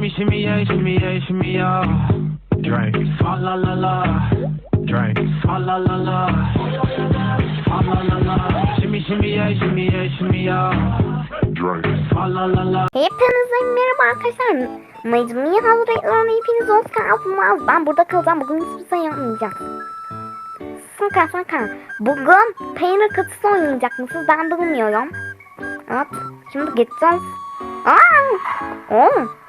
Shimmy, shimmy, yeah, shimmy, yeah, shimmy, yeah. Drink. Fa la la la. Drink. La la la. La la la. Shimmy, shimmy, yeah, shimmy, yeah, shimmy, yeah. Drink. Fa la la la. Hepinize merhaba arkadaşlar. Mecmuiye Hazretleri'ne hepiniz hoş geldiniz. Ben burada kalacağım. Bugün hiçbir şey yapmayacağım. Sakın sakın. Bugün peynir katısı oynayacak mısınız? Ben bilmiyorum. Evet. Şimdi gideceğiz. Aa! Oo!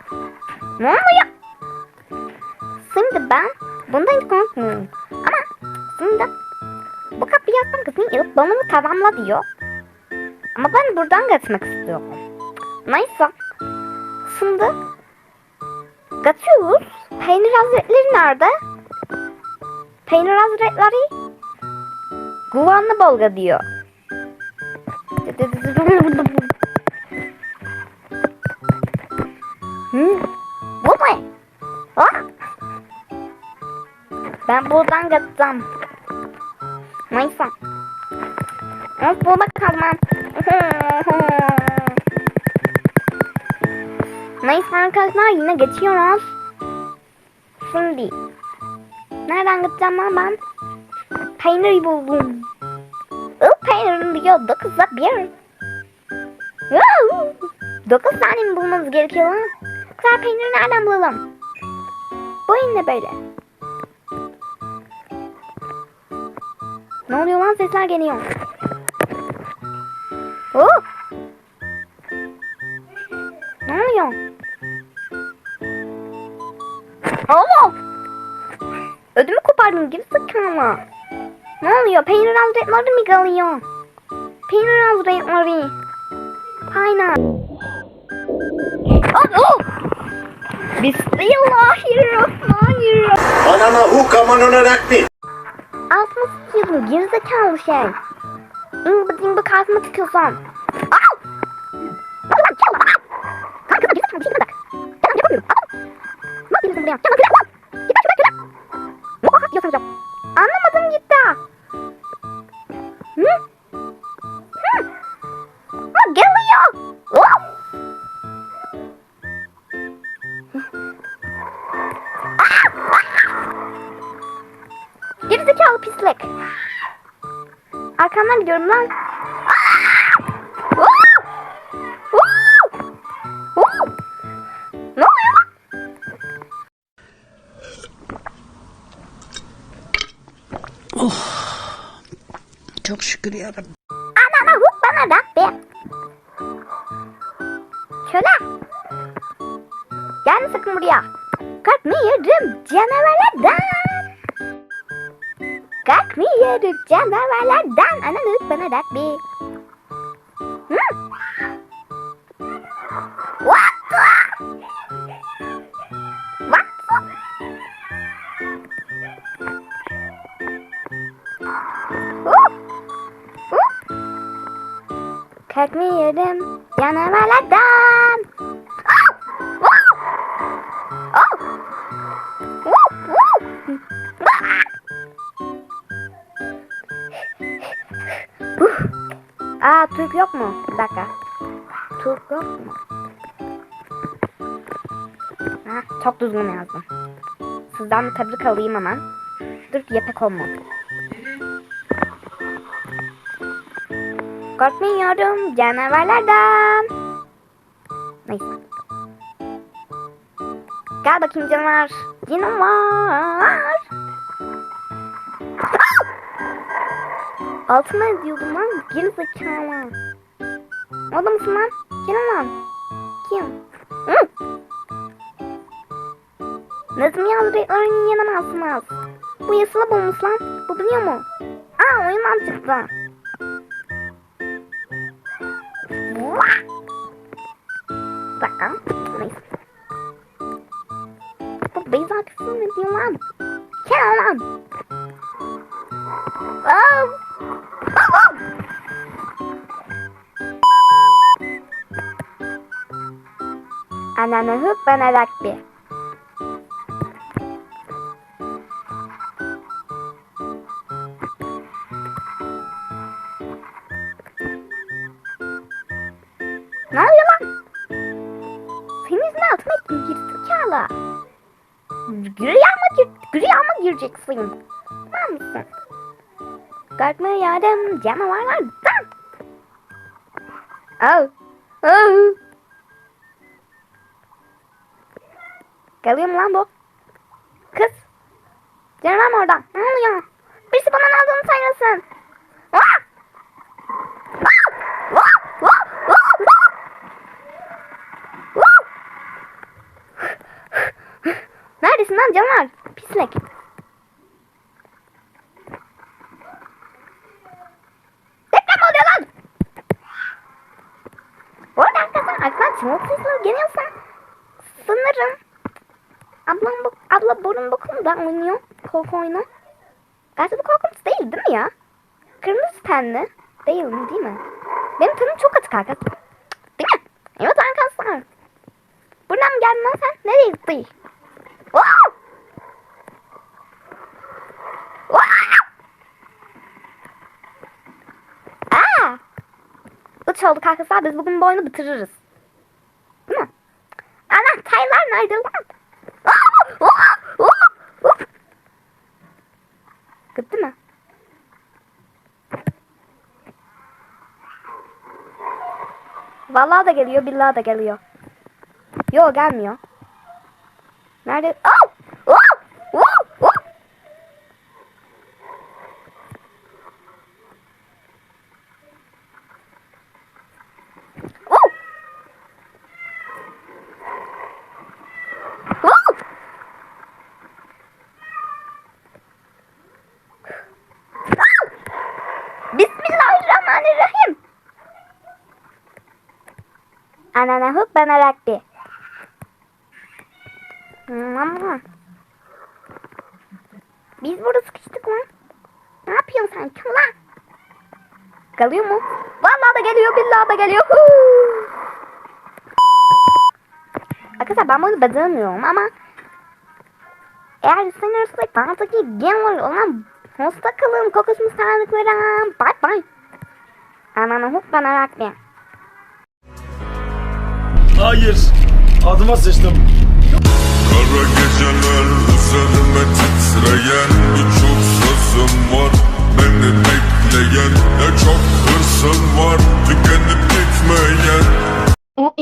Ne oluyor? Şimdi ben bundan hiç korkmuyorum. Ama şimdi bu kapıyı açsam kızın bana mı tamamla diyor. Ama ben buradan geçmek istiyorum. Neyse. Şimdi kaçıyoruz. Peynir hazretleri nerede? Peynir hazretleri güvenli bölge diyor. Hı? Ben buradan kaçacağım. Neyse. Of burada kalmam. Neyse arkadaşlar yine geçiyoruz. Şimdi. Nereden gideceğim lan ben? Peyniri buldum. O peynirin diyor 9'da bir. Wow! 9 tane mi bulmamız gerekiyor lan? Güzel peyniri nereden bulalım? Bu ne böyle? Ne oluyor lan sesler geliyor. Oh! Ne oluyor? Allah! Ödümü kopardım gibi sıkama. Ne oluyor? Peynir hazretleri mi kalıyor? Peynir hazretleri. Aynen. Oh, oh! Bismillahirrahmanirrahim. Anana huka manona Nasıl yapıyor? Gerizekalı the Bıdın bıkasını tıkıyorsan. Pislik. Arkamdan gidiyorum lan. Ne oluyor? Çok şükür yarabbim. Anana huk bana da be. Şöyle. Gelme sakın buraya. Kalkmıyorum canavarlardan. Kalkmıyorum canavarlardan. Anana huk bana da. Hı? What? What? Hop. Hop. Kalkmıyorum canavarlardan. Aa Türk yok mu? Bir dakika. Türk yok mu? Ha, çok düzgün yazdım. Sizden tebrik alayım hemen. Dur yepek olmadı. Korkmuyorum canavarlardan. Neyse. Gel bakayım canavar. Canavar. Altıma ediyordum lan. Geri zekalı. Orada mısın lan? Kim lan? Kim? Hı? Nazım yazdıklarını yenemezsiniz. Bu yasılı bulmuş lan. Bu biliyor mu? Aa oyundan çıktı. Dakika. Neyse. Bu Beyza ne diyor lan? Gel lan. Ananı bana bir. Ne oluyor lan? Yüzünden altıma ettim girdik valla. Rüyama, gir, rüyama gireceksin. Tamam mısın? Korkma yardım canavarlardan. Oh. Oh. Geliyor mu lan bu? Kız. Canım oradan. Ne oluyor? Birisi bana ne olduğunu söylesin. Neredesin lan canavar? Pislik. Deprem oluyor lan. Oradan kazan arkadan çimok sesleri geliyorsa sanırım ablam bu, abla burun bokumda oynuyor korku oyunu. Gerçi bu korkunç değil değil mi ya? Kırmızı tenli. Değil mi değil mi? Benim tenim çok açık arkadaşlar. Değil mi? Evet arkadaşlar. Buradan mı geldin lan sen? Nereye gittin? Wow! Wow! Aa! Üç olduk arkadaşlar. Biz bugün bu oyunu bitiririz. Değil mi? Anahtarlar nerede lan? Aa! Aa! Aa! Aa! Gitti mi? Vallahi da geliyor, billahi da geliyor. Yok gelmiyor. Nerede? Oh! Oh! Oh! Oh! Oh! Oh! Ah! Bismillahirrahmanirrahim. Anana huk bana rakbi. Hmm. Biz burada sıkıştık lan. Ne yapıyorsun sen? Kim lan? Geliyor mu? Vallahi da geliyor, billahi da geliyor. Arkadaşlar ben bunu beceremiyorum ama eğer istenirse fantastik gamer olan hosta kalın kokusunu sağlıklarım. Bye bye. Anana huk bana rakbi. Hayır. Adıma sıçtım. Kara geceler üzerime titreyen Birçok sözüm var. Beni bekleyen Ne çok hırsım var. Tükenip gitmeyen. O